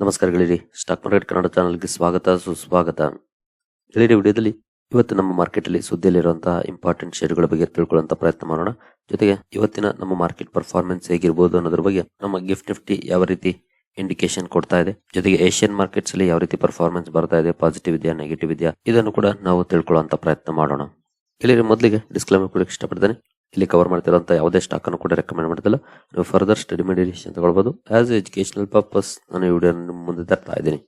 ನಮಸ್ಕಾರ ಗೆಳೆಯರಿ. Stock market Kannada ಚಾನಲ್ಗೆ ಸ್ವಾಗತ, ಸುಸ್ವಾಗತ. ಗೆಳೆಯರಿ, ವಿಡಿಯೋದಲ್ಲಿ ಇವತ್ತು ನಮ್ಮ ಮಾರ್ಕೆಟ್ ಅಲ್ಲಿ ಸುದ್ದಿಯಲ್ಲಿರುವಂತಹ ಇಂಪಾರ್ಟೆಂಟ್ ಷೇರುಗಳ ಬಗ್ಗೆ ತಿಳ್ಕೊಳ್ಳುವಂತ ಪ್ರಯತ್ನ ಮಾಡೋಣ. ಜೊತೆಗೆ ಇವತ್ತಿನ ನಮ್ಮ ಮಾರ್ಕೆಟ್ ಪರ್ಫಾರ್ಮೆನ್ಸ್ ಹೇಗಿರ್ಬೋದು ಅನ್ನೋದ್ರ ಬಗ್ಗೆ ನಮ್ಮ ಗಿಫ್ಟ್ ನಿಫ್ಟಿ ಯಾವ ರೀತಿ ಇಂಡಿಕೇಶನ್ ಕೊಡ್ತಾ ಇದೆ. ಜೊತೆಗೆ ಏಷ್ಯನ್ ಮಾರ್ಕೆಟ್ಸ್ ಅಲ್ಲಿ ಯಾವ ರೀತಿ ಪರ್ಫಾರ್ಮೆನ್ಸ್ ಬರ್ತಾ ಇದೆ ಪಾಸಿಟಿವ್ ಇದೆಯಾ ನೆಗೆಟಿವ್ ಇದೆಯಾ, ಇದನ್ನು ಕೂಡ ನಾವು ತಿಳ್ಕೊಳ್ಳುವಂತ ಪ್ರಯತ್ನ ಮಾಡೋಣ. ಇಲ್ಲಿ ಮೊದಲಿಗೆ ಡಿಸ್ಕ್ಲೇಮರ್ ಕೂಡ ಇಷ್ಟಪಡ್ತೇನೆ. ಇಲ್ಲಿ ಕವರ್ ಮಾಡ್ತಿರೋಂಥ ಯಾವುದೇ ಸ್ಟಾಕ್ ಅನ್ನು ಕೂಡ ರೆಕಮೆಂಡ್ ಮಾಡ್ತಿಲ್ಲ ನೀವು ಫರ್ದರ್ ಸ್ಟಡಿ ಮಾಡಿ ಡಿಸಿಷನ್ ತಗೊಳ್ಬಹುದು ಆಸ್ ಎಜುಕೇಶನಲ್ ಪರ್ಪಸ್ ನಾನು ಈ ವಿಡಿಯೋ ಮುಂದೆ ತರ್ತಾ ಇದ್ದೀನಿ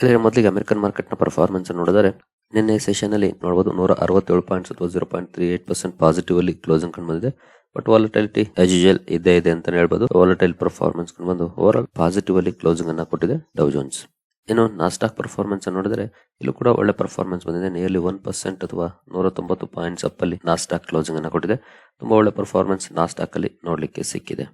ಇಲ್ಲಿ ಮೊದಲಿಗೆ ಅಮೆರಿಕನ್ ಮಾರ್ಕೆಟ್ನ ಪರ್ಫಾರ್ಮೆನ್ಸ್ ನೋಡಿದರೆ ನಿನ್ನೆ ಸೆಷನ್ ಅಲ್ಲಿ ನೋಡಬಹುದು ನೂರ ಅರವತ್ತೇಳು ಪಾಯಿಂಟ್ಸ್ ಅಥವಾ zero point three eight percent positive ಅಲ್ಲಿ ಕ್ಲೋಸಿಂಗ್ ಕಂಡು ಬಂದಿದೆ ಬಟ್ ವಾಲಿಟಿಲಿಟಿ ಆಸ್ ಯೂಶುವಲ್ ಇದೆ ಇದೆ ಅಂತ ಹೇಳ್ಬೋದು ವಾಲಟೈಲ್ ಪರ್ಫಾರ್ಮೆನ್ಸ್ ಕಂಡು ಬಂದು ಓವರ್ ಆಲ್ ಪಾಸಿಟಿವ್ ಅಲ್ಲಿ ಕ್ಲೋಸಿಂಗ್ ಅನ್ನ ಕೊಟ್ಟಿದೆ ಡೌ ಜೋನ್ಸ್ ಇನ್ನು ನಾಸ್ಟಾಕ್ ಪರ್ಫಾರ್ಮೆನ್ಸ್ ನೋಡಿದ್ರೆ ಇಲ್ಲೂ ಕೂಡ ಒಳ್ಳೆ ಪರ್ಫಾರ್ಮೆನ್ಸ್ ಬಂದಿದೆ. ನಿಯರ್ಲಿ ಒನ್ ಪರ್ಸೆಂಟ್ ಅಥವಾ ನೂರ ತೊಂಬತ್ತು ಪಾಯಿಂಟ್ಸ್ ಅಪ್ ಅಲ್ಲಿ ನಾಸ್ಟಾಕ್ ಕ್ಲೋಸಿಂಗ್ ಅನ್ನ ಕೊಟ್ಟಿದೆ. ತುಂಬಾ ಒಳ್ಳೆ ಪರ್ಫಾರ್ಮೆನ್ಸ್ ನಾಸ್ಟಾಕ್ ಅಲ್ಲಿ ನೋಡ್ಲಿಕ್ಕೆ ಸಿಕ್ಕಿದೆ.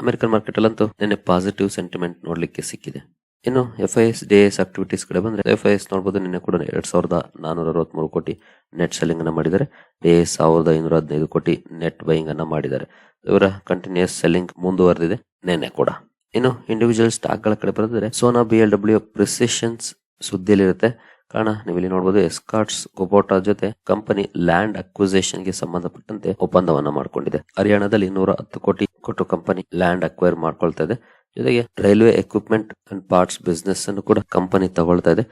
ಅಮೆರಿಕನ್ ಮಾರ್ಕೆಟ್ ಅಲ್ಲಂತೂ ನಿನ್ನೆ ಪಾಸಿಟಿವ್ ಸೆಂಟಿಮೆಂಟ್ ನೋಡ್ಲಿಕ್ಕೆ ಸಿಕ್ಕಿದೆ. ಇನ್ನು F I S D S activities ಕಡೆ ಬಂದ್ರೆ ಎಫ್ ಐ ಎಸ್ ನೋಡಬಹುದು ನಿನ್ನೆ ಕೂಡ ಎರಡ್ ಸಾವಿರದ ನಾನೂರ ಅರವತ್ಮೂರು ಕೋಟಿ ನೆಟ್ ಸೆಲ್ಲಿಂಗ್ ಅನ್ನ ಮಾಡಿದ್ದಾರೆ. ಡಿ ಎಸ್ ಸಾವಿರದ ಐನೂರ ಹದಿನೈದು ಕೋಟಿ ನೆಟ್ ಬೈಯಿಂಗ್ ಅನ್ನ ಮಾಡಿದ್ದಾರೆ. ಇವರ ಕಂಟಿನ್ಯೂಸ್ ಸೆಲ್ಲಿಂಗ್ ಮುಂದುವರೆದಿದೆ ನಿನ್ನೆ ಕೂಡ. ಇನ್ನು ಇಂಡಿವಿಜುವಲ್ ಸ್ಟಾಕ್ಗಳ ಕಡೆ ಬರೆದ್ರೆ Sona B L W precisions ಸುದ್ದಿಯಲ್ಲಿರುತ್ತೆ. ಕಾರಣ ನೀವು ಇಲ್ಲಿ ನೋಡಬಹುದು ಎಸ್ಕಾಟ್ಸ್ ಕೊಬೋಟಾ ಜೊತೆ ಕಂಪನಿ ಲ್ಯಾಂಡ್ ಅಕ್ವಿಸೇಷನ್ಗೆ ಸಂಬಂಧಪಟ್ಟಂತೆ ಒಪ್ಪಂದವನ್ನ ಮಾಡಿಕೊಂಡಿದೆ. ಹರಿಯಾಣದಲ್ಲಿ ನೂರ ಹತ್ತು ಕೋಟಿ ಕೊಟ್ಟು ಕಂಪನಿ ಲ್ಯಾಂಡ್ ಅಕ್ವೈರ್ ಮಾಡ್ಕೊಳ್ತಾ ಇದೆ. ಜೊತೆಗೆ railway equipment and parts business ಅನ್ನು ಕೂಡ ಕಂಪನಿ ತಗೊಳ್ತಾ ಇದೆ.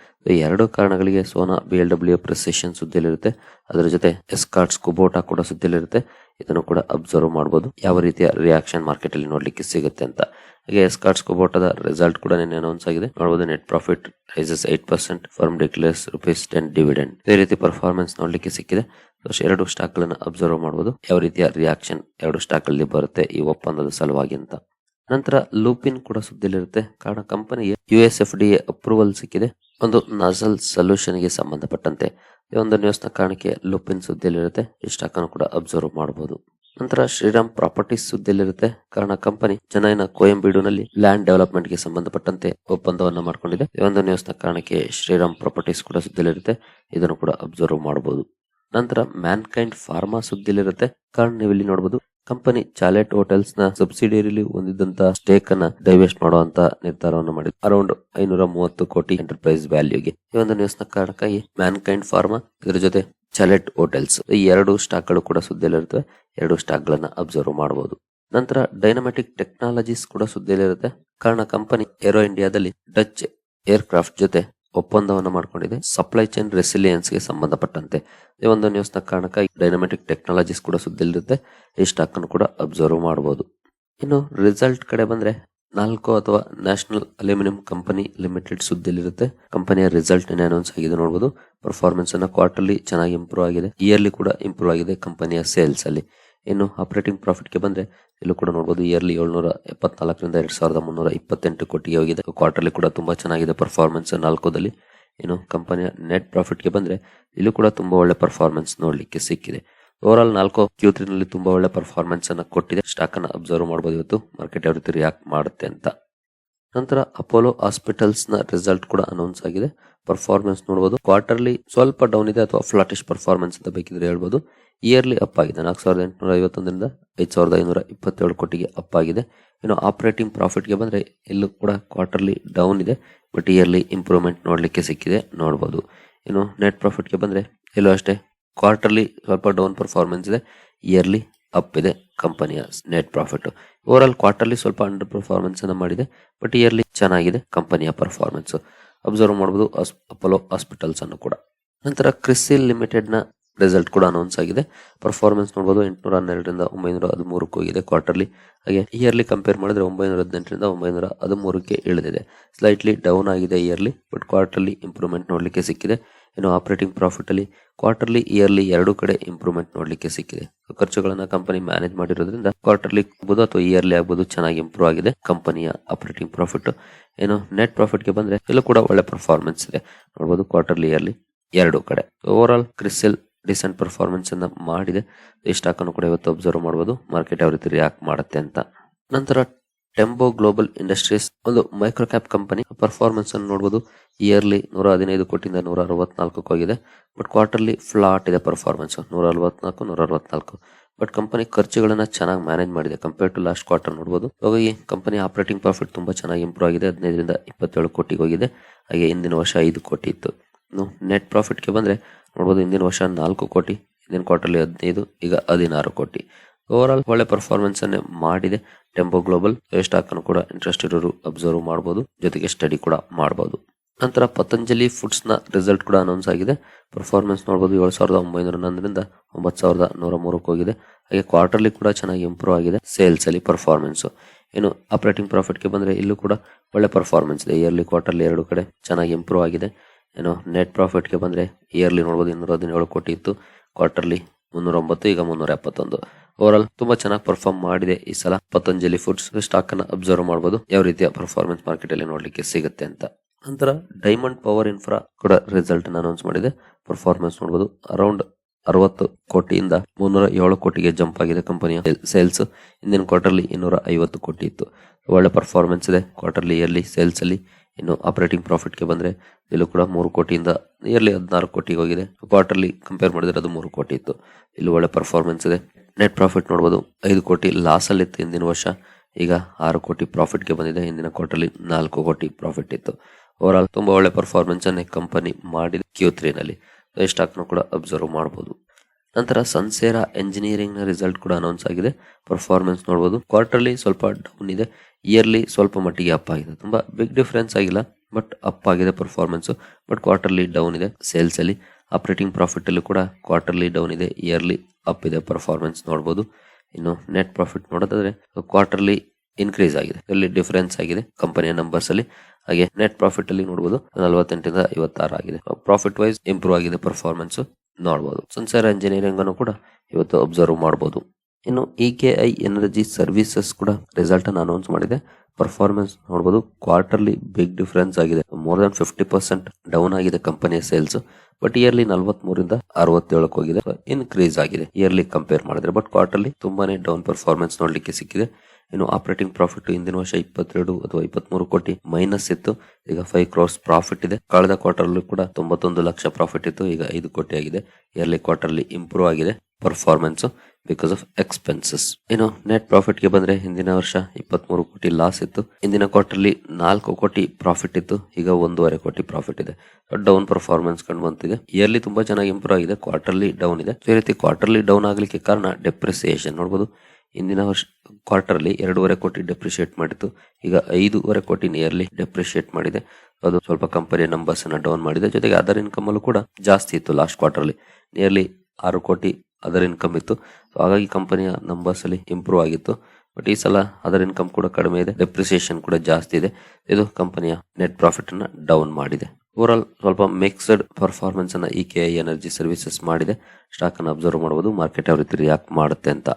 ಎರಡು ಕಾರಣಗಳಿಗೆ Sona B L W precision ಸುದ್ದಿಯಲ್ಲಿರುತ್ತೆ. ಅದರ ಜೊತೆ ಎಸ್ಕಾರ್ಟ್ಸ್ ಕುಬೋಟಾ ಕೂಡ ಸುದ್ದಿಯಲ್ಲಿರುತ್ತೆ. ಇದನ್ನು ಕೂಡ ಅಬ್ಸರ್ವ್ ಮಾಡಬಹುದು ಯಾವ ರೀತಿಯ ರಿಯಾಕ್ಷನ್ ಮಾರ್ಕೆಟ್ ಅಲ್ಲಿ ನೋಡ್ಲಿಕ್ಕೆ ಸಿಗುತ್ತೆ ಅಂತ. ಹಾಗೆ ಎಸ್ಕಾರ್ಟ್ಸ್ ಕುಬೋಟದ ರಿಸಲ್ಟ್ ಕೂಡ ನಿನ್ನೆ ಅನೌನ್ಸ್ ಆಗಿದೆ. ನೋಡಬಹುದು net profit rises eight percent firm declares rupees ten dividend ಇದೇ ರೀತಿ ಪರ್ಫಾರ್ಮೆನ್ಸ್ ನೋಡ್ಲಿಕ್ಕೆ ಸಿಕ್ಕಿದೆ. ಎರಡು ಸ್ಟಾಕ್ ಗಳನ್ನ ಅಬ್ಸರ್ವ್ ಮಾಡಬಹುದು ಯಾವ ರೀತಿಯ ರಿಯಾಕ್ಷನ್ ಎರಡು ಸ್ಟಾಕ್ ಅಲ್ಲಿ ಬರುತ್ತೆ ಈ ಒಪ್ಪಂದದ ಸಲುವಾಗಿ ಅಂತ. ನಂತರ ಲೂಪಿನ್ ಕೂಡ ಸುದ್ದಿಲಿರುತ್ತೆ. ಕಾರಣ ಕಂಪನಿಗೆ U S F D approval ಸಿಕ್ಕಿದೆ. ಒಂದು ನಾಸಲ್ ಸೊಲ್ಯೂಷನ್ಗೆ ಸಂಬಂಧಪಟ್ಟಂತೆ ಈ ಒಂದು ನ್ಯೂಸ್ನ ಕಾರಣಕ್ಕೆ ಲೂಪಿನ್ ಸುದ್ದಿಯಲ್ಲಿರುತ್ತೆ ಈ ಸ್ಟಾಕ್ ಅನ್ನು ಕೂಡ ಅಬ್ಸರ್ವ್ ಮಾಡಬಹುದು ನಂತರ ಶ್ರೀರಾಮ್ ಪ್ರಾಪರ್ಟೀಸ್ ಸುದ್ದಿಯಲ್ಲಿರುತ್ತೆ ಕಾರಣ ಕಂಪನಿ ಚೆನ್ನೈನ ಕೊಯಂಬೀಡುನಲ್ಲಿ ಲ್ಯಾಂಡ್ ಡೆವಲಪ್ಮೆಂಟ್ಗೆ ಸಂಬಂಧಪಟ್ಟಂತೆ ಒಪ್ಪಂದವನ್ನು ಮಾಡಿಕೊಂಡಿದೆ. ಈ ಒಂದು ನ್ಯೂಸ್ನ ಕಾರಣಕ್ಕೆ ಶ್ರೀರಾಮ್ ಪ್ರಾಪರ್ಟೀಸ್ ಕೂಡ ಸುದ್ದಿಯಲ್ಲಿರುತ್ತೆ ಇದನ್ನು ಕೂಡ ಅಬ್ಸರ್ವ್ ಮಾಡಬಹುದು ನಂತರ ಮ್ಯಾನ್ ಕೈಂಡ್ ಫಾರ್ಮಾ ಸುದ್ದಿಯಲ್ಲಿರುತ್ತೆ ಕಾರಣ ನೀವು ಇಲ್ಲಿ ನೋಡಬಹುದು ಕಂಪನಿ ಚಾಲೆಟ್ ಹೋಟೆಲ್ಸ್ನ ಸಬ್ಸಿಡಿಯರಿಲಿ ಹೊಂದಿದ್ದಂತಹ ಸ್ಟೇಕ್ ಅನ್ನ ಡೈವೆಸ್ಟ್ ಮಾಡುವಂತ ನಿರ್ಧಾರವನ್ನು ಮಾಡಿದೆ ಅರೌಂಡ್ ಐನೂರ ಮೂವತ್ತು ಕೋಟಿ ಎಂಟರ್ಪ್ರೈಸ್ ವ್ಯಾಲ್ಯೂಗೆ ಈ ಒಂದು ನ್ಯೂಸ್ನ ಕಾರಣಕ್ಕಾಗಿ ಮ್ಯಾನ್ಕೈಂಡ್ ಫಾರ್ಮಾ ಇದರ ಜೊತೆ ಚಾಲೆಟ್ ಹೋಟೆಲ್ಸ್ ಈ ಎರಡು ಸ್ಟಾಕ್ಗಳು ಕೂಡ ಸುದ್ದಿಯಲ್ಲಿರುತ್ತವೆ ಎರಡು ಸ್ಟಾಕ್ ಗಳನ್ನ ಅಬ್ಸರ್ವ್ ಮಾಡಬಹುದು ನಂತರ ಡೈನಮೆಟಿಕ್ ಟೆಕ್ನಾಲಜೀಸ್ ಕೂಡ ಸುದ್ದಿಯಲ್ಲಿರುತ್ತೆ. ಕಾರಣ ಕಂಪನಿ ಏರೋ ಇಂಡಿಯಾದಲ್ಲಿ ಡಚ್ ಏರ್ಕ್ರಾಫ್ಟ್ ಜೊತೆ ಒಪ್ಪಂದವನ್ನು ಮಾಡಿಕೊಂಡಿದೆ. ಸಪ್ಲೈ ಚೈನ್ ರೆಸಿಲಿಯನ್ಸ್ಗೆ ಸಂಬಂಧಪಟ್ಟಂತೆ ಈ ಒಂದು ನ್ಯೂಸ್ನ ಕಾರಣಕ್ಕಾಗಿ ಡೈನಮೆಟಿಕ್ ಟೆಕ್ನಾಲಜೀಸ್ ಕೂಡ ಸುದ್ದಿಲಿರುತ್ತೆ ಈ ಸ್ಟಾಕ್ ಅನ್ನು ಕೂಡ ಅಬ್ಸರ್ವ್ ಮಾಡಬಹುದು ಇನ್ನು ರಿಸಲ್ಟ್ ಕಡೆ ಬಂದ್ರೆ ನಾಲ್ಕು ಅಥವಾ ನ್ಯಾಷನಲ್ ಅಲ್ಯೂಮಿನಿಯಂ ಕಂಪನಿ ಲಿಮಿಟೆಡ್ ಸುದ್ದಿಲಿರುತ್ತೆ ಕಂಪನಿಯ ರಿಸಲ್ಟ್ ಅನೌನ್ಸ್ ಆಗಿದೆ ನೋಡಬಹುದು ಪರ್ಫಾರ್ಮೆನ್ಸ್ ಅನ್ನ ಕ್ವಾರ್ಟರ್ಲಿ ಚೆನ್ನಾಗಿ ಇಂಪ್ರೂವ್ ಆಗಿದೆ. ಇಯರ್ಲಿ ಕೂಡ ಇಂಪ್ರೂವ್ ಆಗಿದೆ ಕಂಪನಿಯ ಸೇಲ್ಸ್ ಅಲ್ಲಿ. ಇನ್ನು ಆಪರೇಟಿಂಗ್ ಪ್ರಾಫಿಟ್ಗೆ ಬಂದರೆ ಇಲ್ಲೂ ಕೂಡ ನೋಡಬಹುದು ಇಯರ್ಲಿ ಏಳ್ನೂರ ಎಪ್ಪತ್ನಾಲ್ಕರಿಂದ ಎರಡು ಸಾವಿರದ ಮುನ್ನೂರ ಇಪ್ಪತ್ತೆಂಟು ಕೋಟಿಗೆ ಹೋಗಿದೆ. ಕ್ವಾರ್ಟರ್ಲಿ ಕೂಡ ತುಂಬಾ ಚೆನ್ನಾಗಿದೆ ಪರ್ಫಾರ್ಮೆನ್ಸ್ ನಾಲ್ಕೋದಲ್ಲಿ. ಇನ್ನು ಕಂಪನಿಯ ನೆಟ್ ಪ್ರಾಫಿಟ್ಗೆ ಬಂದರೆ ಇಲ್ಲೂ ಕೂಡ ತುಂಬಾ ಒಳ್ಳೆ ಪರ್ಫಾರ್ಮೆನ್ಸ್ ನೋಡಲಿಕ್ಕೆ ಸಿಕ್ಕಿದೆ. ಓವರ್ ಆಲ್ ನಾಲ್ಕು ಕ್ಯೂ ನಲ್ಲಿ ತುಂಬಾ ಒಳ್ಳೆ ಪರ್ಫಾರ್ಮೆನ್ಸ್ ಅನ್ನ ಕೊಟ್ಟಿದೆ. ಸ್ಟಾಕ್ ಅನ್ನ ಅಬ್ಸರ್ವ್ ಮಾಡಬಹುದು ಇವತ್ತು. ಮಾರ್ಕೆಟ್ ಯಾವ ರೀತಿ ರಿಯಾಕ್ಟ್ ಮಾಡುತ್ತೆ ಅಂತ. ನಂತರ ಅಪೋಲೋ ಹಾಸ್ಪಿಟಲ್ಸ್ನ ರಿಸಲ್ಟ್ ಕೂಡ ಅನೌನ್ಸ್ ಆಗಿದೆ. ಪರ್ಫಾರ್ಮೆನ್ಸ್ ನೋಡಬಹುದು ಕ್ವಾರ್ಟರ್ಲಿ ಸ್ವಲ್ಪ ಡೌನ್ ಇದೆ ಅಥವಾ ಫ್ಲಾಟಿಶ್ ಪರ್ಫಾರ್ಮೆನ್ಸ್ ಅಂತ ಬೇಕಿದ್ರೆ ಹೇಳ್ಬೋದು. ಇಯರ್ಲಿ ಅಪ್ ಆಗಿದೆ. ನಾಲ್ಕು ಸಾವಿರದ ಎಂಟುನೂರ ಐವತ್ತೊಂದರಿಂದ ಐದು ಸಾವಿರದ ಐನೂರ ಇಪ್ಪತ್ತೇಳು ಕೋಟಿಗೆ ಅಪ್ ಆಗಿದೆ. ಇನ್ನು ಆಪರೇಟಿಂಗ್ ಪ್ರಾಫಿಟ್ಗೆ ಬಂದರೆ ಇಲ್ಲೂ ಕೂಡ ಕ್ವಾರ್ಟರ್ಲಿ ಡೌನ್ ಇದೆ. ಬಟ್ ಇಯರ್ಲಿ ಇಂಪ್ರೂವ್ಮೆಂಟ್ ನೋಡಲಿಕ್ಕೆ ಸಿಕ್ಕಿದೆ ನೋಡ್ಬೋದು. ಇನ್ನು ನೆಟ್ ಪ್ರಾಫಿಟ್ಗೆ ಬಂದ್ರೆ ಇಲ್ಲೂ ಅಷ್ಟೇ ಕ್ವಾರ್ಟರ್ಲಿ ಸ್ವಲ್ಪ ಡೌನ್ ಪರ್ಫಾರ್ಮೆನ್ಸ್ ಇದೆ. ಇಯರ್ಲಿ ಅಪ್ ಇದೆ ಕಂಪನಿಯ net profit over all quarterly ಸ್ವಲ್ಪ ಅಂಡರ್ ಪರ್ಫಾರ್ಮೆನ್ಸ್ ಅನ್ನು ಮಾಡಿದೆ. ಬಟ್ ಇಯರ್ಲಿ ಚೆನ್ನಾಗಿದೆ ಕಂಪನಿಯ ಪರ್ಫಾರ್ಮೆನ್ಸ್ ಅಬ್ಸರ್ವ್ ಮಾಡಬಹುದು ಅಪೋಲೋ ಹಾಸ್ಪಿಟಲ್ಸ್ ಅನ್ನು ಕೂಡ. ನಂತರ ಕ್ರಿಸಿಲ್ ಲಿಮಿಟೆಡ್ನ ರಿಸಲ್ಟ್ ಕೂಡ ಅನೌನ್ಸ್ ಆಗಿದೆ. ಪರ್ಫಾರ್ಮೆನ್ಸ್ ನೋಡಬಹುದು ಎಂಟುನೂರ ಹನ್ನೆರಡರಿಂದ ಒಂಬೈನೂರ ಹದಿಮೂರಕ್ಕೆ ಹೋಗಿದೆ ಕ್ವಾರ್ಟರ್ಲಿ ಹಾಗೆ ಇಯರ್ಲಿ ಕಂಪೇರ್ ಮಾಡಿದ್ರೆ ಒಂಬೈನೂರ ಹದಿನೆಂಟರಿಂದ ಒಂಬೈನೂರ ಹದಿಮೂರಕ್ಕೆ ಇಳಿದಿದೆ. ಸ್ಲೈಟ್ಲಿ ಡೌನ್ ಆಗಿದೆ ಇಯರ್ಲಿ ಬಟ್ ಕ್ವಾರ್ಟರ್ಲಿ ಇಂಪ್ರೂವ್ಮೆಂಟ್ ನೋಡಲಿಕ್ಕೆ ಸಿಕ್ಕಿದೆ. ಇನ್ನು ಆಪರೇಟಿಂಗ್ ಪ್ರಾಫಿಟ್ ಅಲ್ಲಿ ಕ್ವಾರ್ಟರ್ಲಿ ಇಯರ್ಲಿ ಎರಡು ಕಡೆ ಇಂಪ್ರೂವ್ಮೆಂಟ್ ನೋಡ್ಲಿಕ್ಕೆ ಸಿಕ್ಕಿದೆ. ಖರ್ಚುಗಳನ್ನ ಕಂಪನಿ ಮ್ಯಾನೇಜ್ ಮಾಡಿರೋದ್ರಿಂದ ಕ್ವಾರ್ಟರ್ಲಿ ಆಗ್ಬೋದು ಅಥವಾ ಇಯರ್ಲಿ ಆಗ್ಬೋದು ಚೆನ್ನಾಗಿ ಇಂಪ್ರೂವ್ ಆಗಿದೆ ಕಂಪನಿಯ ಆಪರೇಟಿಂಗ್ ಪ್ರಾಫಿಟ್ ಏನು ನೆಟ್ ಪ್ರಾಫಿಟ್ಗೆ ಬಂದ್ರೆ ಇಲ್ಲೂ ಕೂಡ ಒಳ್ಳೆ ಪರ್ಫಾರ್ಮೆನ್ಸ್ ಇದೆ. ನೋಡಬಹುದು ಕ್ವಾರ್ಟರ್ಲಿ ಇಯರ್ಲಿ ಎರಡು ಕಡೆ. Over all Crisil decent performance ಅನ್ನ ಮಾಡಿದೆ. ಈ ಸ್ಟಾಕ್ ಅನ್ನು ಕೂಡ ಇವತ್ತು ಅಬ್ಸರ್ವ್ ಮಾಡಬಹುದು ಮಾರ್ಕೆಟ್ ಯಾವ ರೀತಿ ರಿಯಾಕ್ಟ್ ಮಾಡುತ್ತೆ ಅಂತ. ನಂತರ ಟೆಂಬೋ ಗ್ಲೋಬಲ್ ಇಂಡಸ್ಟ್ರೀಸ್ ಒಂದು ಮೈಕ್ರೋ ಕ್ಯಾಪ್ ಕಂಪನಿ ಪರ್ಫಾರ್ಮೆನ್ಸ್ ಅನ್ನು ನೋಡಬಹುದು ಇಯರ್ಲಿ ನೂರ ಹದಿನೈದು ಕೋಟಿಯಿಂದ ನೂರ ಅರವತ್ನಾಲ್ಕು ಹೋಗಿದೆ ಬಟ್ ಕ್ವಾರ್ಟರ್ಲಿ ಫ್ಲಾಟ್ ಇದೆ ಪರ್ಫಾರ್ಮೆನ್ಸ್ ನೂರ ಅರವತ್ನಾಲ್ಕು ನೂರ ಅರವತ್ನಾಲ್ಕು ಬಟ್ ಕಂಪನಿ ಖರ್ಚುಗಳನ್ನ ಚೆನ್ನಾಗಿ ಮ್ಯಾನೇಜ್ ಮಾಡಿದೆ ಕಂಪೇರ್ ಟು ಲಾಸ್ಟ್ ಕ್ವಾರ್ಟರ್ ನೋಡಬಹುದು ಹಾಗಾಗಿ ಕಂಪನಿ ಆಪರೇಟಿಂಗ್ ಪ್ರಾಫಿಟ್ ತುಂಬಾ ಚೆನ್ನಾಗಿ ಇಂಪ್ರೂವ್ ಆಗಿದೆ. ಹದಿನೈದರಿಂದ ಇಪ್ಪತ್ತೇಳು ಕೋಟಿಗೆ ಹೋಗಿದೆ. ಹಾಗೆ ಹಿಂದಿನ ವರ್ಷ ಐದು ಕೋಟಿ ಇತ್ತು. ಇನ್ನು ನೆಟ್ ಪ್ರಾಫಿಟ್ಗೆ ಬಂದ್ರೆ ನೋಡಬಹುದು ಹಿಂದಿನ ವರ್ಷ ನಾಲ್ಕು ಕೋಟಿ, ಹಿಂದಿನ ಕ್ವಾರ್ಟರ್ಲಿ ಹದಿನೈದು, ಈಗ ಹದಿನಾರು ಕೋಟಿ. ಓವರ್ ಆಲ್ ಒಳ್ಳೆ ಪರ್ಫಾರ್ಮೆನ್ಸ್ ಅನ್ನೇ ಮಾಡಿದೆ. ಟೆಂಪೋ ಗ್ಲೋಬಲ್ ಸ್ಟಾಕ್ ಅನ್ನು ಕೂಡ ಇಂಟ್ರೆಸ್ಟ್ ಇರೋರು ಅಬ್ಸರ್ವ್ ಮಾಡಬಹುದು ಜೊತೆಗೆ ಸ್ಟಡಿ ಕೂಡ ಮಾಡಬಹುದು ನಂತರ ಪತಂಜಲಿ ಫುಡ್ಸ್ನ ರಿಸಲ್ಟ್ ಕೂಡ ಅನೌನ್ಸ್ ಆಗಿದೆ. ಪರ್ಫಾರ್ಮೆನ್ಸ್ ನೋಡಬಹುದು ಏಳು ಸಾವಿರದ ಒಂಬೈನೂರ ಹನ್ನೊಂದರಿಂದ ಒಂಬತ್ತು ಸಾವಿರದ ನೂರ ಮೂರಕ್ಕೆ ಹೋಗಿದೆ. ಹಾಗೆ ಕ್ವಾರ್ಟರ್ಲಿ ಕೂಡ ಚೆನ್ನಾಗಿ ಇಂಪ್ರೂವ್ ಆಗಿದೆ ಸೇಲ್ಸ್ ಅಲ್ಲಿ ಪರ್ಫಾರ್ಮೆನ್ಸ್ ಇನ್ನು ಆಪರೇಟಿಂಗ್ ಪ್ರಾಫಿಟ್ಗೆ ಬಂದ್ರೆ ಇಲ್ಲೂ ಕೂಡ ಒಳ್ಳೆ ಪರ್ಫಾರ್ಮೆನ್ಸ್ ಇದೆ. ಇಯರ್ಲಿ ಕ್ವಾರ್ಟರ್ಲಿ ಎರಡು ಕಡೆ ಚೆನ್ನಾಗಿ ಇಂಪ್ರೂವ್ ಆಗಿದೆ. ಏನು ನೆಟ್ ಪ್ರಾಫಿಟ್ಗೆ ಬಂದ್ರೆ ಇಯರ್ಲಿ ನೋಡಬಹುದು ಇನ್ನೂರ ಹದಿನೇಳು ಕೋಟಿ ಇತ್ತು. ಕ್ವಾರ್ಟರ್ಲಿ ಮುನ್ನೂರ ಒಂಬತ್ತು ಈಗ ಮುನ್ನೂರ ಎಪ್ಪತ್ತೊಂದು ಓವರ್ ಆಲ್ ತುಂಬಾ ಚೆನ್ನಾಗಿ ಪರ್ಫಾರ್ಮ್ ಮಾಡಿದೆ ಈ ಸಲ. ಪತಂಜಲಿ ಫುಡ್ಸ್ ಸ್ಟಾಕ್ ಅನ್ನ ಅಬ್ಸರ್ವ್ ಮಾಡಬಹುದು ಯಾವ ರೀತಿಯ ಪರ್ಫಾರ್ಮೆನ್ಸ್ ಮಾರ್ಕೆಟ್ ಅಲ್ಲಿ ನೋಡ್ಲಿಕ್ಕೆ ಸಿಗುತ್ತೆ ಅಂತ. ನಂತರ ಡೈಮಂಡ್ ಪವರ್ ಇನ್ಫ್ರಾ ಕೂಡ ರಿಸಲ್ಟ್ ಅನೌನ್ಸ್ ಮಾಡಿದೆ. ಪರ್ಫಾರ್ಮೆನ್ಸ್ ನೋಡಬಹುದು ಅರೌಂಡ್ ಅರವತ್ತು ಕೋಟಿಯಿಂದ ಮುನ್ನೂರ ಏಳು ಕೋಟಿಗೆ ಜಂಪ್ ಆಗಿದೆ ಕಂಪನಿಯ ಸೇಲ್ಸ್ ಇಂದಿನ ಕ್ವಾರ್ಟರ್ಲಿ ಇನ್ನೂರ ಐವತ್ತು ಕೋಟಿ ಇತ್ತು. ಒಳ್ಳೆ ಪರ್ಫಾರ್ಮೆನ್ಸ್ ಇದೆ. ಕ್ವಾರ್ಟರ್ಲಿ ಇಯರ್ಲಿ ಸೇಲ್ಸ್ ಅಲ್ಲಿ ಇನ್ನು ಆಪರೇಟಿಂಗ್ ಪ್ರಾಫಿಟ್ಗೆ ಬಂದ್ರೆ ಇಲ್ಲೂ ಕೂಡ ಮೂರು ಕೋಟಿಯಿಂದ ಇಯರ್ಲಿ ಹದಿನಾರು ಕೋಟಿಗೆ ಹೋಗಿದೆ. ಕ್ವಾರ್ಟರ್ಲಿ ಕಂಪೇರ್ ಮಾಡಿದ್ರೆ ಅದು ಮೂರು ಕೋಟಿ ಇತ್ತು. ಇಲ್ಲಿ ಒಳ್ಳೆ ಪರ್ಫಾರ್ಮೆನ್ಸ್ ಇದೆ. ನೆಟ್ ಪ್ರಾಫಿಟ್ ನೋಡ್ಬೋದು. ಐದು ಕೋಟಿ ಲಾಸ್ ಅಲ್ಲಿ ಇತ್ತು ಹಿಂದಿನ ವರ್ಷ. ಈಗ ಆರು ಕೋಟಿ ಪ್ರಾಫಿಟ್ಗೆ ಬಂದಿದೆ. ಹಿಂದಿನ ಕ್ವಾರ್ಟರ್ಲಿ ನಾಲ್ಕು ಕೋಟಿ ಪ್ರಾಫಿಟ್ ಇತ್ತು. ಓವರ್ ಆಲ್ ತುಂಬಾ ಒಳ್ಳೆ ಪರ್ಫಾರ್ಮೆನ್ಸ್ ಅನ್ನೇ ಕಂಪನಿ ಮಾಡಿದೆ ಕ್ಯೂ ನಲ್ಲಿ. ಸ್ಟಾಕ್ ಕೂಡ ಅಬ್ಸರ್ವ್ ಮಾಡಬಹುದು ನಂತರ ಸನ್ಸೇರಾ ಎಂಜಿನಿಯರಿಂಗ್ನ ರಿಸಲ್ಟ್ ಕೂಡ ಅನೌನ್ಸ್ ಆಗಿದೆ. ಪರ್ಫಾರ್ಮೆನ್ಸ್ ನೋಡಬಹುದು ಕ್ವಾರ್ಟರ್ಲಿ ಸ್ವಲ್ಪ ಡೌನ್ ಇದೆ. ಇಯರ್ಲಿ ಸ್ವಲ್ಪ ಮಟ್ಟಿಗೆ ಅಪ್ ಆಗಿದೆ. ತುಂಬಾ ಬಿಗ್ ಡಿಫರೆನ್ಸ್ ಆಗಿಲ್ಲ ಬಟ್ ಅಪ್ ಆಗಿದೆ ಪರ್ಫಾರ್ಮೆನ್ಸ್ ಬಟ್ ಕ್ವಾರ್ಟರ್ಲಿ ಡೌನ್ ಇದೆ. ಸೇಲ್ಸ್ ಅಲ್ಲಿ ಆಪರೇಟಿಂಗ್ ಪ್ರಾಫಿಟ್ ಅಲ್ಲೂ ಕೂಡ ಕ್ವಾರ್ಟರ್ಲಿ ಡೌನ್ ಇದೆ ಇಯರ್ಲಿ ಅಪ್ ಇದೆ ಪರ್ಫಾರ್ಮೆನ್ಸ್ ನೋಡಬಹುದು ಇನ್ನು ನೆಟ್ ಪ್ರಾಫಿಟ್ ನೋಡೋದಾದ್ರೆ ಕ್ವಾರ್ಟರ್ಲಿ ಇನ್ಕ್ರೀಸ್ ಆಗಿದೆ. ಇಲ್ಲಿ ಡಿಫರೆನ್ಸ್ ಆಗಿದೆ ಕಂಪನಿಯ ನಂಬರ್ಸ್ ಅಲ್ಲಿ. ಹಾಗೆ ನೆಟ್ ಪ್ರಾಫಿಟ್ ಅಲ್ಲಿ ನೋಡಬಹುದು ನಲವತ್ತೆಂಟರಿಂದ ಐವತ್ತಾರು ಆಗಿದೆ. ಪ್ರಾಫಿಟ್ ವೈಸ್ ಇಂಪ್ರೂವ್ ಆಗಿದೆ ಪರ್ಫಾರ್ಮೆನ್ಸ್ ನೋಡಬಹುದು ಸಂಸಾರ ಇಂಜಿನಿಯರಿಂಗ್ ಅನ್ನು ಕೂಡ ಇವತ್ತು ಅಬ್ಸರ್ವ್ ಮಾಡಬಹುದು ಇನ್ನು E K I energy services ಕೂಡ ರಿಸಲ್ಟ್ ಅನ್ನು ಅನೌನ್ಸ್ ಮಾಡಿದೆ. ಪರ್ಫಾರ್ಮೆನ್ಸ್ ನೋಡಬಹುದು ಕ್ವಾರ್ಟರ್ಲಿ ಬಿಗ್ ಡಿಫರೆನ್ಸ್ ಆಗಿದೆ. More than fifty percent down ಆಗಿದೆ ಕಂಪನಿಯ ಸೇಲ್ಸ್ ಬಟ್ ಇಯರ್ಲಿ ನಲವತ್ಮೂರಿಂದ ಅರವತ್ತೇಳಕ್ಕೆ ಹೋಗಿದೆ. ಇನ್ಕ್ರೀಸ್ ಆಗಿದೆ. ಇಯರ್ಲಿ ಕಂಪೇರ್ ಮಾಡಿದ್ರೆ. ಬಟ್ ಕ್ವಾರ್ಟರ್ಲಿ ತುಂಬಾನೇ ಡೌನ್ ಪರ್ಫಾರ್ಮೆನ್ಸ್ ನೋಡ್ಲಿಕ್ಕೆ ಸಿಕ್ಕಿದೆ. ಇನ್ನು ಆಪರೇಟಿಂಗ್ ಪ್ರಾಫಿಟ್ ಹಿಂದಿನ ವರ್ಷ ಇಪ್ಪತ್ತೆರಡು ಅಥವಾ ಇಪ್ಪತ್ಮೂರು ಕೋಟಿ ಮೈನಸ್ ಇತ್ತು. ಈಗ ಫೈವ್ ಕ್ರೋರ್ಸ್ ಪ್ರಾಫಿಟ್ ಇದೆ. ಕಳೆದ ಕ್ವಾರ್ಟರ್ಲ್ಲೂ ಕೂಡ ತೊಂಬತ್ತೊಂದು ಲಕ್ಷ ಪ್ರಾಫಿಟ್ ಇತ್ತು. ಈಗ ಐದು ಕೋಟಿ ಆಗಿದೆ. ಇಯರ್ಲಿ ಕ್ವಾರ್ಟರ್ಲಿ ಇಂಪ್ರೂವ್ ಆಗಿದೆ. ಪರ್ಫಾರ್ಮೆನ್ಸ್ ಬಿಕಾಸ್ ಆಫ್ ಎಕ್ಸ್ಪೆನ್ಸಸ್ ಇನ್ನು ನೆಟ್ ಪ್ರಾಫಿಟ್ಗೆ ಬಂದ್ರೆ ಹಿಂದಿನ ವರ್ಷ ಇಪ್ಪತ್ಮೂರು ಕೋಟಿ ಲಾಸ್ ಇತ್ತು. ಹಿಂದಿನ ಕ್ವಾರ್ಟರ್ಲಿ ನಾಲ್ಕು ಕೋಟಿ ಪ್ರಾಫಿಟ್ ಇತ್ತು. ಈಗ ಒಂದೂವರೆ ಕೋಟಿ ಪ್ರಾಫಿಟ್ ಇದೆ. ಡೌನ್ ಪರ್ಫಾರ್ಮೆನ್ಸ್ ಕಂಡು ಬಂತಿದೆ. ಇಯರ್ಲಿ ತುಂಬಾ ಚೆನ್ನಾಗಿ ಇಂಪ್ರೂವ್ ಆಗಿದೆ. ಕ್ವಾರ್ಟರ್ಲಿ ಡೌನ್ ಇದೆ. ಈ ರೀತಿ ಕ್ವಾರ್ಟರ್ಲಿ ಡೌನ್ ಆಗಲಿಕ್ಕೆ ಕಾರಣ ಡೆಪ್ರಿಸಿಯೇಷನ್ ನೋಡಬಹುದು ಹಿಂದಿನ ವರ್ಷ ಕ್ವಾರ್ಟರ್ಲಿ ಎರಡೂವರೆ ಕೋಟಿ ಡೆಪ್ರಿಷಿಯೇಟ್ ಮಾಡಿತ್ತು. ಈಗ ಐದೂವರೆ ಕೋಟಿ ನಿಯರ್ಲಿ ಡೆಪ್ರಿಷಿಯೇಟ್ ಮಾಡಿದೆ. ಅದು ಸ್ವಲ್ಪ ಕಂಪನಿಯ ನಂಬರ್ಸ್ ಅನ್ನ ಡೌನ್ ಮಾಡಿದೆ. ಜೊತೆಗೆ ಅದರ್ ಇನ್ಕಮ್ ಅಲ್ಲೂ ಕೂಡ ಜಾಸ್ತಿ ಇತ್ತು ಲಾಸ್ಟ್ ಕ್ವಾರ್ಟರ್ಲಿ ನಿಯರ್ಲಿ ಆರು ಕೋಟಿ ಅದರ್ ಇನ್ಕಮ್ ಇತ್ತು. ಸೊ ಹಾಗಾಗಿ ಕಂಪನಿಯ ನಂಬರ್ಸ್ ಅಲ್ಲಿ ಇಂಪ್ರೂವ್ ಆಗಿತ್ತು. ಬಟ್ ಈ ಸಲ ಅದರ್ ಇನ್ಕಮ್ ಕೂಡ ಕಡಿಮೆ ಇದೆ. ಡೆಪ್ರಿಸಿಯೇಷನ್ ಕೂಡ ಜಾಸ್ತಿ ಇದೆ. ಇದು ಕಂಪನಿಯ ನೆಟ್ ಪ್ರಾಫಿಟ್ ಅನ್ನ ಡೌನ್ ಮಾಡಿದೆ. ಓವರ್ ಆಲ್ ಸ್ವಲ್ಪ ಮಿಕ್ಸ್ಡ್ ಪರ್ಫಾರ್ಮೆನ್ಸ್ ಅನ್ನ E K I energy services ಮಾಡಿದೆ. ಸ್ಟಾಕ್ ಅನ್ನು ಅಬ್ಸರ್ವ್ ಮಾಡಬಹುದು ಮಾರ್ಕೆಟ್ ಯಾವ ರೀತಿ ರಿಯಾಕ್ಟ್ ಮಾಡುತ್ತೆ ಅಂತ.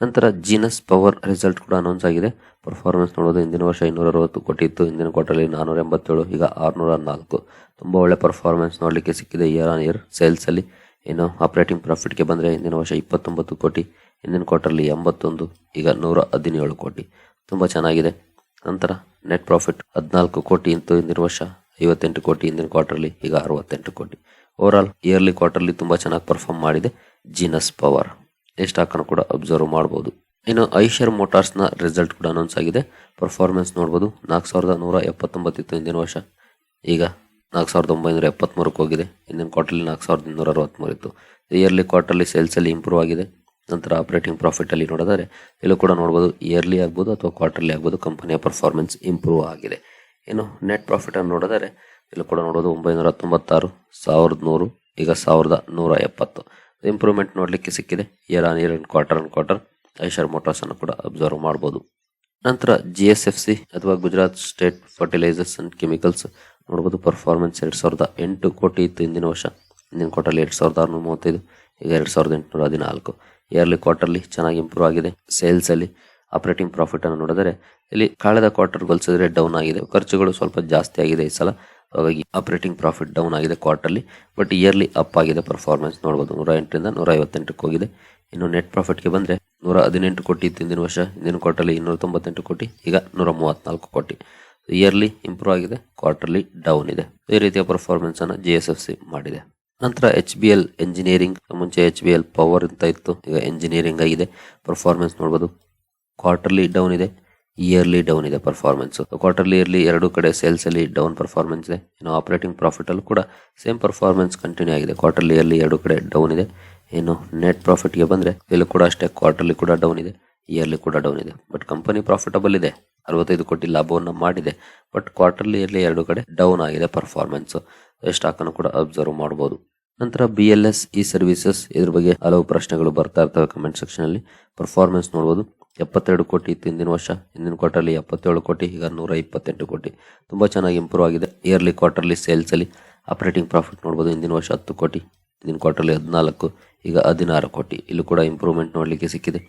ನಂತರ ಜೀನಸ್ ಪವರ್ ರಿಸಲ್ಟ್ ಕೂಡ ಅನೌನ್ಸ್ ಆಗಿದೆ. ಪರ್ಫಾರ್ಮೆನ್ಸ್ ನೋಡೋದು ಹಿಂದಿನ ವರ್ಷ ಇನ್ನೂರ ಅರವತ್ತು ಕೋಟಿ ಇತ್ತು. ಹಿಂದಿನ ಕ್ವಾರ್ಟರ್ಲಿ ನಾನೂರ ಎಂಬತ್ತೇಳು, ಈಗ ಆರ್ನೂರ ನಾಲ್ಕು. ತುಂಬಾ ಒಳ್ಳೆ ಪರ್ಫಾರ್ಮೆನ್ಸ್ ನೋಡಲಿಕ್ಕೆ ಸಿಕ್ಕಿದೆ ಇಯರ್ ಆನ್ ಇಯರ್ ಸೇಲ್ಸ್ ಅಲ್ಲಿ ಇನ್ನು ಆಪರೇಟಿಂಗ್ ಪ್ರಾಫಿಟ್ಗೆ ಬಂದರೆ ಹಿಂದಿನ ವರ್ಷ ಇಪ್ಪತ್ತೊಂಬತ್ತು ಕೋಟಿ, ಹಿಂದಿನ ಕ್ವಾರ್ಟರ್ಲಿ ಎಂಬತ್ತೊಂದು, ಈಗ ನೂರ ಹದಿನೇಳು ಕೋಟಿ. ತುಂಬ ಚೆನ್ನಾಗಿದೆ. ನಂತರ ನೆಟ್ ಪ್ರಾಫಿಟ್ ಹದಿನಾಲ್ಕು ಕೋಟಿ ಇಂತು ಹಿಂದಿನ ವರ್ಷ, ಐವತ್ತೆಂಟು ಕೋಟಿ ಹಿಂದಿನ ಕ್ವಾರ್ಟರ್ಲಿ ಈಗ ಅರವತ್ತೆಂಟು ಕೋಟಿ. ಓವರ್ ಆಲ್ ಇಯರ್ಲಿ ಕ್ವಾರ್ಟರ್ಲಿ ತುಂಬ ಚೆನ್ನಾಗಿ ಪರ್ಫಾರ್ಮ್ ಮಾಡಿದೆ ಜೀನಸ್ ಪವರ್ ಎಷ್ಟು ಅನ್ನು ಕೂಡ ಅಬ್ಸರ್ವ್ ಮಾಡ್ಬೋದು. ಇನ್ನು ಐಷರ್ ಮೋಟಾರ್ಸ್ನ ರಿಸಲ್ಟ್ ಕೂಡ ಅನೌನ್ಸ್ ಆಗಿದೆ. ಪರ್ಫಾರ್ಮೆನ್ಸ್ ನೋಡ್ಬೋದು. ನಾಲ್ಕು ಸಾವಿರದ ನೂರ ಎಪ್ಪತ್ತೊಂಬತ್ತಿತ್ತು ಹಿಂದಿನ ವರ್ಷ. ಈಗ ನಾಲ್ಕು ಸಾವಿರದ ಒಂಬೈನೂರ ಎಪ್ಪತ್ತ್ಮೂರಕ್ಕೆ ಹೋಗಿದೆ. ಹಿಂದಿನ ಕ್ವಾರ್ಟರ್ಲಿ ನಾಲ್ಕು ಸಾವಿರದ ಇನ್ನೂರ ಅರವತ್ಮೂರು ಇತ್ತು. ಇಯರ್ಲಿ ಕ್ವಾರ್ಟರ್ಲಿ ಸೇಲ್ಸಲ್ಲಿ ಇಂಪ್ರೂವ್ ಆಗಿದೆ. ನಂತರ ಆಪರೇಟಿಂಗ್ ಪ್ರಾಫಿಟಲ್ಲಿ ನೋಡಿದರೆ, ಇಲ್ಲೂ ಕೂಡ ನೋಡ್ಬೋದು ಇಯರ್ಲಿ ಆಗ್ಬೋದು ಅಥವಾ ಕ್ವಾರ್ಟರ್ಲಿ ಆಗ್ಬೋದು ಕಂಪನಿಯ ಪರ್ಫಾರ್ಮೆನ್ಸ್ ಇಂಪ್ರೂವ್ ಆಗಿದೆ. ಏನು ನೆಟ್ ಪ್ರಾಫಿಟನ್ನು ನೋಡಿದರೆ, ಇಲ್ಲೂ ಕೂಡ ನೋಡೋದು ಒಂಬೈನೂರ ತೊಂಬತ್ತಾರು ಸಾವಿರದ ನೂರು ಈಗ ಸಾವಿರದ ನೂರ ಎಪ್ಪತ್ತು ಇಂಪ್ರೂವ್ಮೆಂಟ್ ನೋಡಲಿಕ್ಕೆ ಸಿಕ್ಕಿದೆ. Year on year quarter on quarter Eicher ಮೋಟಾರ್ಸನ್ನು ಕೂಡ ಅಬ್ಸರ್ವ್ ಮಾಡ್ಬೋದು. ನಂತರ ಜಿ ಎಸ್ ಎಫ್ ಸಿ ಅಥವಾ Gujarat state fertilizers and chemicals ನೋಡಬಹುದು ಪರ್ಫಾರ್ಮೆನ್ಸ್ ಎರಡು ಸಾವಿರದ ಎಂಟು ಕೋಟಿ ಇತ್ತು ಹಿಂದಿನ ವರ್ಷ. ಹಿಂದಿನ ಕ್ವಾರ್ಟರ್ಲಿ ಎರಡು ಸಾವಿರದ ಆರುನೂರ ಮೂವತ್ತೈದು, ಈಗ ಎರಡು ಸಾವಿರದ ಎಂಟುನೂರ ಹದಿನಾಲ್ಕು. ಇಯರ್ಲಿ ಕ್ವಾರ್ಟರ್ಲಿ ಚೆನ್ನಾಗಿ ಇಂಪ್ರೂವ್ ಆಗಿದೆ. ಸೇಲ್ಸ್ ಅಲ್ಲಿ ಆಪರೇಟಿಂಗ್ ಪ್ರಾಫಿಟ್ ಅನ್ನು ನೋಡಿದರೆ, ಇಲ್ಲಿ ಕಳೆದ ಕ್ವಾರ್ಟರ್ ಹೋಲಿಸಿದ್ರೆ ಡೌನ್ ಆಗಿದೆ. ಖರ್ಚುಗಳು ಸ್ವಲ್ಪ ಜಾಸ್ತಿ ಆಗಿದೆ ಈ ಸಲ. ಹಾಗಾಗಿ ಆಪರೇಟಿಂಗ್ ಪ್ರಾಫಿಟ್ ಡೌನ್ ಆಗಿದೆ ಕ್ವಾರ್ಟರ್ಲಿ ಬಟ್ ಇಯರ್ಲಿ ಅಪ್ ಆಗಿದೆ ಪರ್ಫಾರ್ಮೆನ್ಸ್ ನೋಡಬಹುದು ನೂರ ಎಂಟರಿಂದ ನೂರ ಐವತ್ತೆಂಟಕ್ಕೆ ಹೋಗಿದೆ. ಇನ್ನು ನೆಟ್ ಪ್ರಾಫಿಟ್ಗೆ ಬಂದರೆ ನೂರ ಹದಿನೆಂಟು ಕೋಟಿ ಇತ್ತು ಹಿಂದಿನ ವರ್ಷ. ಹಿಂದಿನ ಕ್ವಾರ್ಟರ್ಲಿ ಇನ್ನೂರ ತೊಂಬತ್ತೆಂಟು ಕೋಟಿ, ಈಗ ನೂರ ಮೂವತ್ನಾಲ್ಕು ಕೋಟಿ. ಇಯರ್ಲಿ ಇಂಪ್ರೂವ್ ಆಗಿದೆ ಕ್ವಾರ್ಟರ್ಲಿ ಡೌನ್ ಇದೆ. ಈ ರೀತಿಯ ಪರ್ಫಾರ್ಮೆನ್ಸ್ ಅನ್ನು ಜಿ ಎಸ್ ಎಫ್ ಸಿ ಮಾಡಿದೆ. ನಂತರ ಎಚ್ ಬಿ ಎಲ್ ಎಂಜಿನಿಯರಿಂಗ್ ಮುಂಚೆ ಎಚ್ ಬಿ ಎಲ್ ಪವರ್ ಅಂತ ಇತ್ತು, ಈಗ ಎಂಜಿನಿಯರಿಂಗ್ ಆಗಿದೆ. ಪರ್ಫಾರ್ಮೆನ್ಸ್ ನೋಡ್ಬೋದು. ಕ್ವಾರ್ಟರ್ಲಿ ಡೌನ್ ಇದೆ ಇಯರ್ಲಿ ಡೌನ್ ಇದೆ ಪರ್ಫಾರ್ಮೆನ್ಸ್ ಕ್ವಾರ್ಟರ್ಲಿ ಇಯರ್ಲಿ ಎರಡು ಕಡೆ ಸೇಲ್ಸ್ ಅಲ್ಲಿ ಡೌನ್ ಪರ್ಫಾರ್ಮೆನ್ಸ್ ಇದೆ. ಇನ್ನು ಆಪರೇಟಿಂಗ್ ಪ್ರಾಫಿಟ್ ಅಲ್ಲೂ ಕೂಡ ಸೇಮ್ ಪರ್ಫಾರ್ಮೆನ್ಸ್ ಕಂಟಿನ್ಯೂ ಆಗಿದೆ. ಕ್ವಾರ್ಟರ್ಲಿ ಇಯರ್ಲಿ ಎರಡು ಕಡೆ ಡೌನ್ ಇದೆ. ಇನ್ನು ನೆಟ್ ಪ್ರಾಫಿಟ್ಗೆ ಬಂದ್ರೆ ಇಲ್ಲೂ ಕೂಡ ಅಷ್ಟೇ ಕ್ವಾರ್ಟರ್ಲಿ ಕೂಡ ಡೌನ್ ಇದೆ. ಇಯರ್ಲಿ ಕೂಡ ಡೌನ್ ಇದೆ. ಬಟ್ ಕಂಪನಿ ಪ್ರಾಫಿಟಬಲ್ ಇದೆ. ಅರವತ್ತೈದು ಕೋಟಿ ಲಾಭವನ್ನು ಮಾಡಿದೆ. ಬಟ್ ಕ್ವಾರ್ಟರ್ಲಿ ಇಯರ್ಲಿ ಎರಡು ಕಡೆ ಡೌನ್ ಆಗಿದೆ ಪರ್ಫಾರ್ಮೆನ್ಸ್ ಸ್ಟಾಕ್ ಅನ್ನು ಕೂಡ ಅಬ್ಸರ್ವ್ ಮಾಡಬಹುದು ನಂತರ B L S E services ಇದ್ರ ಬಗ್ಗೆ ಹಲವು ಪ್ರಶ್ನೆಗಳು ಬರ್ತಾ ಇರ್ತವೆ ಕಮೆಂಟ್ ಸೆಕ್ಷನ್ ಅಲ್ಲಿ. ಪರ್ಫಾರ್ಮೆನ್ಸ್ ನೋಡಬಹುದು ಎಪ್ಪತ್ತೆರಡು ಕೋಟಿ ಇತ್ತು ಹಿಂದಿನ ವರ್ಷ, ಹಿಂದಿನ ಕ್ವಾರ್ಟರ್ಲಿ ಎಪ್ಪತ್ತೇಳು ಕೋಟಿ, ಈಗ ನೂರ ಇಪ್ಪತ್ತೆಂಟು ಕೋಟಿ. ತುಂಬಾ ಚೆನ್ನಾಗಿ ಇಂಪ್ರೂವ್ ಆಗಿದೆ. ಇಯರ್ಲಿ ಕ್ವಾರ್ಟರ್ಲಿ ಸೇಲ್ಸ್ ಅಲ್ಲಿ ಆಪರೇಟಿಂಗ್ ಪ್ರಾಫಿಟ್ ನೋಡಬಹುದು ಹಿಂದಿನ ವರ್ಷ ಹತ್ತು ಕೋಟಿ, ಹಿಂದಿನ ಕ್ವಾರ್ಟರ್ಲಿ ಹದಿನಾಲ್ಕು, ಈಗ ಹದಿನಾರು ಕೋಟಿ. ಇಲ್ಲೂ ಕೂಡ ಇಂಪ್ರೂವ್ಮೆಂಟ್ ನೋಡಲಿಕ್ಕೆ ಸಿಕ್ಕಿದೆ.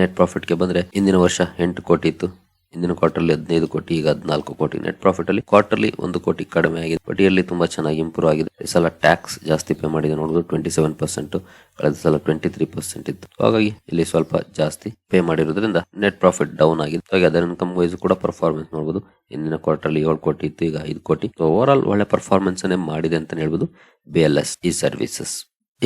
ನೆಟ್ ಪ್ರಾಫಿಟ್ಗೆ ಬಂದರೆ ಹಿಂದಿನ ವರ್ಷ ಎಂಟು ಕೋಟಿ ಇತ್ತು. ಹಿಂದಿನ ಕ್ವಾರ್ಟರ್ಲಿ ಹದಿನೈದು ಕೋಟಿ, ಈಗ ಹದಿನಾಲ್ಕು ಕೋಟಿ ನೆಟ್ ಪ್ರಾಫಿಟ್ ಅಲ್ಲಿ. ಕ್ವಾರ್ಟರ್ಲಿ ಒಂದು ಕೋಟಿ ಕಡಿಮೆ ಆಗಿದೆ. ಬಟ್ ಇಯರ್ಲಿ ತುಂಬಾ ಚೆನ್ನಾಗಿ ಇಂಪ್ರೂವ್ ಆಗಿದೆ. ಈ ಸಲ ಟ್ಯಾಕ್ಸ್ ಜಾಸ್ತಿ ಪೇ ಮಾಡಿದೆ ನೋಡಿದ್ರು ಟ್ವೆಂಟಿ ಸೆವೆನ್ ಪರ್ಸೆಂಟ್ ಕಳೆದ ಸಲ ಟ್ವೆಂಟಿ ತ್ರೀ ಪರ್ಸೆಂಟ್ ಇತ್ತು ಹಾಗಾಗಿ ಇಲ್ಲಿ ಸ್ವಲ್ಪ ಜಾಸ್ತಿ ಪೇ ಮಾಡಿರೋದ್ರಿಂದ ನೆಟ್ ಪ್ರಾಫಿಟ್ ಡೌನ್ ಆಗಿದೆ. ಹಾಗೆ ಅದರ್ ಇನ್ಕಮ್ ವೈಸ್ ಕೂಡ ಪರ್ಫಾರ್ಮೆನ್ಸ್ ನೋಡಬಹುದು ಹಿಂದಿನ ಕ್ವಾರ್ಟರ್ಲಿ ಏಳು ಕೋಟಿ ಇತ್ತು, ಈಗ ಐದು ಕೋಟಿ. ಓವರ್ ಆಲ್ ಒಳ್ಳೆ ಪರ್ಫಾರ್ಮೆನ್ಸ್ ಅನ್ನೇ ಮಾಡಿದೆ ಅಂತ ಹೇಳ್ಬೋದು. B L S E services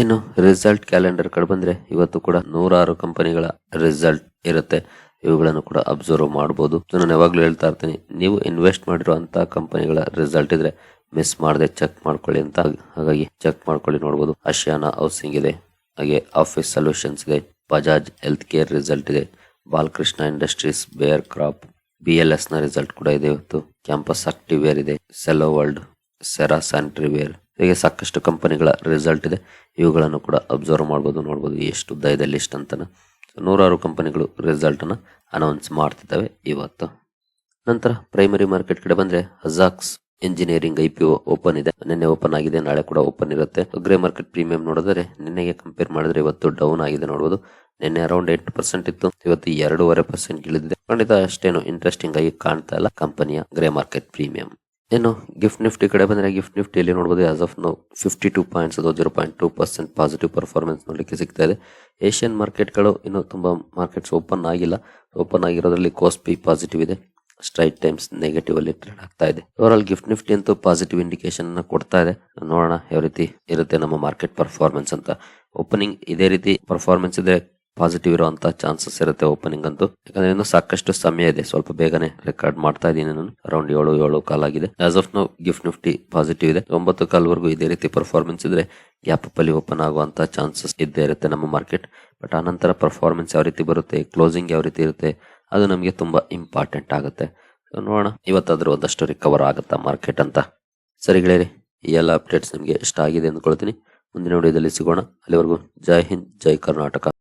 ಇನ್ನು ರಿಸಲ್ಟ್ ಕ್ಯಾಲೆಂಡರ್ ಕಡೆ ಬಂದ್ರೆ ಇವತ್ತು ಕೂಡ ನೂರಾರು ಕಂಪನಿಗಳ ರಿಸಲ್ಟ್ ಇರುತ್ತೆ. ಇವುಗಳನ್ನು ಕೂಡ ಅಬ್ಸರ್ವ್ ಮಾಡಬಹುದು ನಾನು ಯಾವಾಗಲೂ ಹೇಳ್ತಾ ಇರ್ತೀನಿ, ನೀವು ಇನ್ವೆಸ್ಟ್ ಮಾಡಿರುವಂತಹ ಕಂಪನಿಗಳ ರಿಸಲ್ಟ್ ಇದ್ರೆ ಮಿಸ್ ಮಾಡದೆ ಚೆಕ್ ಮಾಡ್ಕೊಳ್ಳಿ ಅಂತ ಹಾಗಾಗಿ ಚೆಕ್ ಮಾಡ್ಕೊಳ್ಳಿ ನೋಡಬಹುದು ಅಶಿಯಾನ ಹೌಸಿಂಗ್ ಇದೆ, ಹಾಗೆ ಆಫೀಸ್ ಸೊಲ್ಯೂಷನ್ಸ್ ಇದೆ, ಬಜಾಜ್ ಹೆಲ್ತ್ ಕೇರ್ ರಿಸಲ್ಟ್ ಇದೆ, Balakrishna industries Bayer crop, B L ಎಸ್ನ ರಿಸಲ್ಟ್ ಕೂಡ ಇದೆ ಇವತ್ತು. ಕ್ಯಾಂಪಸ್ ಆಕ್ಟಿವ್ ವೇರ್ ಇದೆ Cello world, Cera sanitary ware ಹೀಗೆ ಸಾಕಷ್ಟು ಕಂಪನಿಗಳ ರಿಸಲ್ಟ್ ಇದೆ. ಇವುಗಳನ್ನು ಕೂಡ ಅಬ್ಸರ್ವ್ ಮಾಡ್ಬೋದು, ನೋಡ್ಬೋದು ಎಷ್ಟು ಉದ್ದ ಇದೆ ಲಿಸ್ಟ್ ಅಂತನ ನೂರಾರು ಕಂಪನಿಗಳು ರಿಸಲ್ಟನ್ನು ಅನ್ನ ಅನೌನ್ಸ್ ಮಾಡ್ತಿದ್ದಾವೆ ಇವತ್ತು. ನಂತರ ಪ್ರೈಮರಿ ಮಾರ್ಕೆಟ್ ಕಡೆ ಬಂದ್ರೆ ಹಜಾಕ್ಸ್ ಇಂಜಿನಿಯರಿಂಗ್ ಐ ಪಿ ಓಪನ್ ಇದೆ. ನಿನ್ನೆ ಓಪನ್ ಆಗಿದೆ, ನಾಳೆ ಕೂಡ ಓಪನ್ ಇರುತ್ತೆ. ಗ್ರೇ ಮಾರ್ಕೆಟ್ ಪ್ರೀಮಿಯಂ ನೋಡಿದ್ರೆ ನಿನ್ನೆಗೆ ಕಂಪೇರ್ ಮಾಡಿದ್ರೆ ಇವತ್ತು ಡೌನ್ ಆಗಿದೆ ನೋಡಬಹುದು ನಿನ್ನೆ ಅರೌಂಡ್ ಎಂಟು ಪರ್ಸೆಂಟ್ ಇತ್ತು, ಇವತ್ತು ಎರಡೂವರೆ ಪರ್ಸೆಂಟ್ ಇಳಿದಿದೆ ಖಂಡಿತ ಅಷ್ಟೇನು ಇಂಟ್ರೆಸ್ಟಿಂಗ್ ಆಗಿ ಕಾಣ್ತಾ ಇಲ್ಲ ಕಂಪನಿಯ ಗ್ರೇ ಮಾರ್ಕೆಟ್ ಪ್ರೀಮಿಯಂ ಇನ್ನು ಗಿಫ್ಟ್ ನಿಫ್ಟಿ ಕಡೆ ಬಂದರೆ ಗಿಫ್ಟ್ ನಿಫ್ಟಿಯಲ್ಲಿ ನೋಡಬಹುದು as of now fifty two points ಅದು zero point two percent positive performance ನೋಡಲಿಕ್ಕೆ ಸಿಗ್ತಾ ಇದೆ. ಏಷ್ಯನ್ ಮಾರ್ಕೆಟ್ಗಳು ಇನ್ನು ತುಂಬ ಮಾರ್ಕೆಟ್ಸ್ ಓಪನ್ ಆಗಿಲ್ಲ. ಓಪನ್ ಆಗಿರೋದ್ರಲ್ಲಿ ಕೋಸ್ಪಿ ಪಾಸಿಟಿವ್ ಇದೆ. ಸ್ಟ್ರೈಟ್ ಟೈಮ್ಸ್ ನೆಗೆಟಿವ್ ಅಲ್ಲಿ ಟ್ರೇಡ್ ಆಗ್ತಾ ಇದೆ. ಓವರ್ ಗಿಫ್ಟ್ ನಿಫ್ಟಿ ಅಂತೂ ಪಾಸಿಟಿವ್ ಇಂಡಿಕೇಶನ್ ಅನ್ನ ಕೊಡ್ತಾ ಇದೆ. ನೋಡೋಣ ಯಾವ ರೀತಿ ಇರುತ್ತೆ ನಮ್ಮ ಮಾರ್ಕೆಟ್ ಪರ್ಫಾರ್ಮೆನ್ಸ್ ಅಂತ. ಓಪನಿಂಗ್ ಇದೇ ರೀತಿ ಪರ್ಫಾರ್ಮೆನ್ಸ್ ಇದ್ರೆ ಪಾಸಿಟಿವ್ ಇರುವಂತ ಚಾನ್ಸಸ್ ಇರುತ್ತೆ ಓಪನಿಂಗ್ ಅಂತೂ. ಯಾಕಂದ್ರೆ ಇನ್ನು ಸಾಕಷ್ಟು ಸಮಯ ಇದೆ. ಸ್ವಲ್ಪ ಬೇಗನೆ ರೆಕಾರ್ಡ್ ಮಾಡ್ತಾ ಇದ್ದೀನಿ ನಾನು. ಅರೌಂಡ್ ಏಳು ಏಳು ಕಾಲ್ ಆಗಿದೆ. As of now Gift Nifty positive ಇದೆ. ಒಂಬತ್ತು ಕಾಲ್ವರೆಗೂ ಇದೇ ರೀತಿ ಪರ್ಫಾರ್ಮೆನ್ಸ್ ಇದ್ರೆ ಗ್ಯಾಪ್ ಅಲ್ಲಿ ಓಪನ್ ಆಗುವಂತ ಚಾನ್ಸಸ್ ಇದ್ದೇ ಇರುತ್ತೆ ನಮ್ಮ ಮಾರ್ಕೆಟ್ ಬಟ್ ಆನಂತರ ಪರ್ಫಾರ್ಮೆನ್ಸ್ ಯಾವ ರೀತಿ ಬರುತ್ತೆ ಕ್ಲೋಸಿಂಗ್ ಯಾವ ರೀತಿ ಇರುತ್ತೆ, ಅದು ನಮಗೆ ತುಂಬಾ ಇಂಪಾರ್ಟೆಂಟ್ ಆಗುತ್ತೆ. ನೋಡೋಣ. ಇವತ್ತಾದ್ರೂ ಒಂದಷ್ಟು ರಿಕವರ್ ಆಗುತ್ತಾ ಮಾರ್ಕೆಟ್ ಅಂತ. ಸರಿ ಗೆಳೆಯರಿ, ಈ ಎಲ್ಲ ಅಪ್ಡೇಟ್ಸ್ ನಿಮಗೆ ಇಷ್ಟ ಆಗಿದೆ ಅಂದ್ಕೊಳ್ತೀನಿ. ಮುಂದಿನ ವಿಡಿಯೋದಲ್ಲಿ ಸಿಗೋಣ. ಅಲ್ಲಿವರೆಗೂ ಜೈ ಹಿಂದ್, ಜೈ ಕರ್ನಾಟಕ.